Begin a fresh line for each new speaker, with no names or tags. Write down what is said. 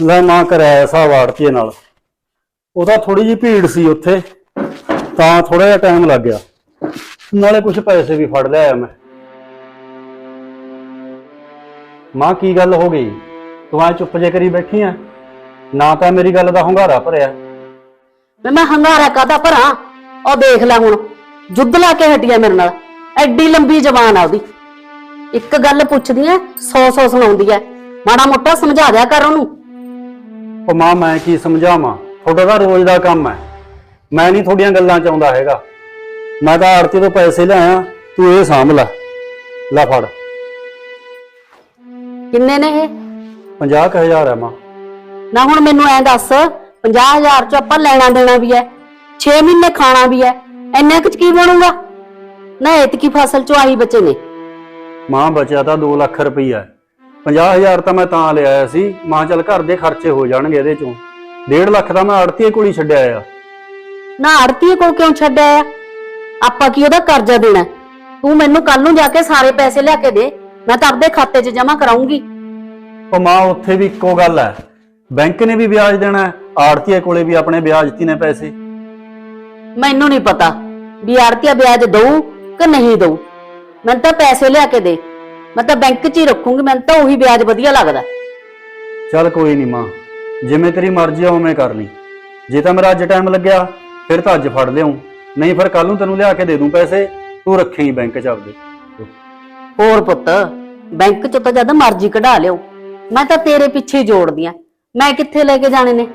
ਲੈ ਮਾਂ ਕਰਾਇਆ ਹਿਸਾਬ ਆੜਤੀਏ ਨਾਲ। ਉਹਦਾ ਥੋੜੀ ਜਿਹੀ ਭੀੜ ਸੀ ਉੱਥੇ, ਤਾਂ ਥੋੜਾ ਜਿਹਾ ਟਾਈਮ ਲੱਗ ਗਿਆ। ਨਾਲੇ ਕੁਝ ਪੈਸੇ ਵੀ ਫੜ ਲਿਆ ਮੈਂ। ਮਾਂ, ਕੀ ਗੱਲ ਹੋ ਗਈ? ਤੂੰ ਐ ਚੁੱਪ ਜੇ ਕਰੀ ਬੈਠੀ ਆ? ਨਾ ਤਾਂ ਮੇਰੀ ਗੱਲ ਦਾ ਹੁੰਗਾਰਾ ਭਰਿਆ।
ਵੀ ਮੈਂ ਹੰਗਾਰਾ ਕਾਦਾ ਭਰਾਂ? ਉਹ ਦੇਖ ਲੈ ਹੁਣ। ਜੁੱਧ ਲਾ ਕੇ ਹਟਿਆ ਮੇਰੇ ਨਾਲ। ਐਡੀ ਲੰਬੀ ਜ਼ਬਾਨ ਆ ਉਹਦੀ। ਇੱਕ ਗੱਲ ਪੁੱਛਦੀ ਐ 100 100 ਸੁਣਾਉਂਦੀ ਐ। ਮਾੜਾ ਮੋਟਾ ਸਮਝਾ ਦਿਆ ਕਰ ਉਹਨੂੰ।
ਉਹ ਮਾਂ ਮੈਂ ਕੀ ਸਮਝਾਵਾਂ? ਤੁਹਾਡਾ ਤਾਂ ਰੋਜ਼ ਦਾ ਕੰਮ ਹੈ। ਮੈਂ ਨਹੀਂ ਤੁਹਾਡੀਆਂ ਗੱਲਾਂ ਚ ਆਉਂਦਾ ਹੈਗਾ। ਮੈਂ ਤਾਂ ਆੜਤੀ ਤੋਂ ਪੈਸੇ ਲਿਆਇਆ ਤੂੰ ਇਹ ਸਾਂਭ ਲੈ। ਲੈ ਫੜ।
ਕਿੰਨੇ ਨੇ ਇਹ?
50000 ਹੈ ਮਾਂ।
ਨਾ ਹੁਣ ਮੈਨੂੰ ਐਂ ਦੱਸ 50000 ਚ ਆਪਾਂ ਲੈਣਾ ਦੇਣਾ ਵੀ ਐ 6 ਮਹੀਨੇ ਖਾਣਾ ਵੀ ਐ ਇੰਨੇ ਕੁ ਚ ਕੀ ਬਣੂਗਾ? ਨਾ ਇਤਕੀ ਫਸਲ ਚੋਂ ਆਹੀ ਬਚੇ ਨੇ।
ਮਾਂ ਬਚਿਆ ਤਾਂ 2 ਲੱਖ ਰੁਪਈਆ 50000 ਤਾਂ ਮੈਂ ਤਾਂ ਲਿਆਇਆ ਸੀ। ਮਾਂ ਚੱਲ ਘਰ ਦੇ ਖਰਚੇ ਹੋ ਜਾਣਗੇ ਇਹਦੇ ਚੋਂ। 1.5 ਲੱਖ ਤਾਂ ਮੈਂ ਆੜਤੀਏ ਕੋਲ ਹੀ ਛੱਡਿਆ ਆ।
ਨਾ ਆੜਤੀਏ ਕੋਲ ਕਿਉਂ ਛੱਡਿਆ ਆ? ਆਪਾਂ ਕੀ ਉਹਦਾ ਕਰਜ਼ਾ ਦੇਣਾ? ਤੂੰ ਮੈਨੂੰ ਕੱਲ ਨੂੰ ਜਾ ਕੇ ਸਾਰੇ ਪੈਸੇ ਲਿਆ ਕੇ ਦੇ। ਮੈਂ ਤਾਂ ਆਪਦੇ ਖਾਤੇ 'ਚ ਜਮ੍ਹਾਂ ਕਰਾਉਂਗੀ।
ਉਹ ਮਾਂ ਉੱਥੇ ਵੀ ਇੱਕੋ ਗੱਲ ਹੈ। ਬੈਂਕ ਨੇ ਵੀ ਵਿਆਜ ਦੇਣਾ ਆੜਤੀਏ ਕੋਲੇ ਵੀ ਆਪਣੇ ਵਿਆਜ ਤੀ ਨੇ ਪੈਸੇ।
ਮੈਨੂੰ ਨਹੀਂ ਪਤਾ ਵੀ ਆੜਤੀਆ ਵਿਆਜ ਦਊ ਕਿ ਨਹੀਂ ਦਊ। ਮੈਂ ਤਾਂ ਪੈਸੇ ਲਿਆ ਕੇ ਦੇ। ਮੈਂ ਤਾਂ ਬੈਂਕ 'ਚ ਹੀ ਰੱਖੂੰਗੀ ਮੈਨੂੰ ਤਾਂ ਉਹੀ ਵਿਆਜ ਵਧੀਆ ਲੱਗਦਾ।
ਚੱਲ ਕੋਈ ਨਹੀਂ ਮਾਂ ਜਿਵੇਂ ਤੇਰੀ ਮਰਜ਼ੀ ਆ ਉਵੇਂ ਕਰ ਲਈ। ਜੇ ਤਾਂ ਮੇਰਾ ਅੱਜ ਟਾਈਮ ਲੱਗਿਆ ਫਿਰ ਤਾਂ ਅੱਜ ਫੜ ਲਿਆਉਂ ਨਹੀਂ ਫਿਰ ਕੱਲ ਨੂੰ ਤੈਨੂੰ ਲਿਆ ਕੇ ਦੇ ਦੂੰ ਪੈਸੇ ਤੂੰ ਰੱਖੇਂ ਬੈਂਕ 'ਚ ਆਪਦੇ।
ਹੋਰ ਪੁੱਤ ਬੈਂਕ 'ਚ ਤਾਂ ਜਦ ਮਰਜ਼ੀ ਕਢਾ ਲਿਓ ਮੈਂ ਤਾਂ ਤੇਰੇ ਪਿੱਛੇ ਜੋੜਦੀ ਆ। ਮੈਂ ਕਿੱਥੇ ਲੈ ਕੇ ਜਾਣੇ ਨੇ?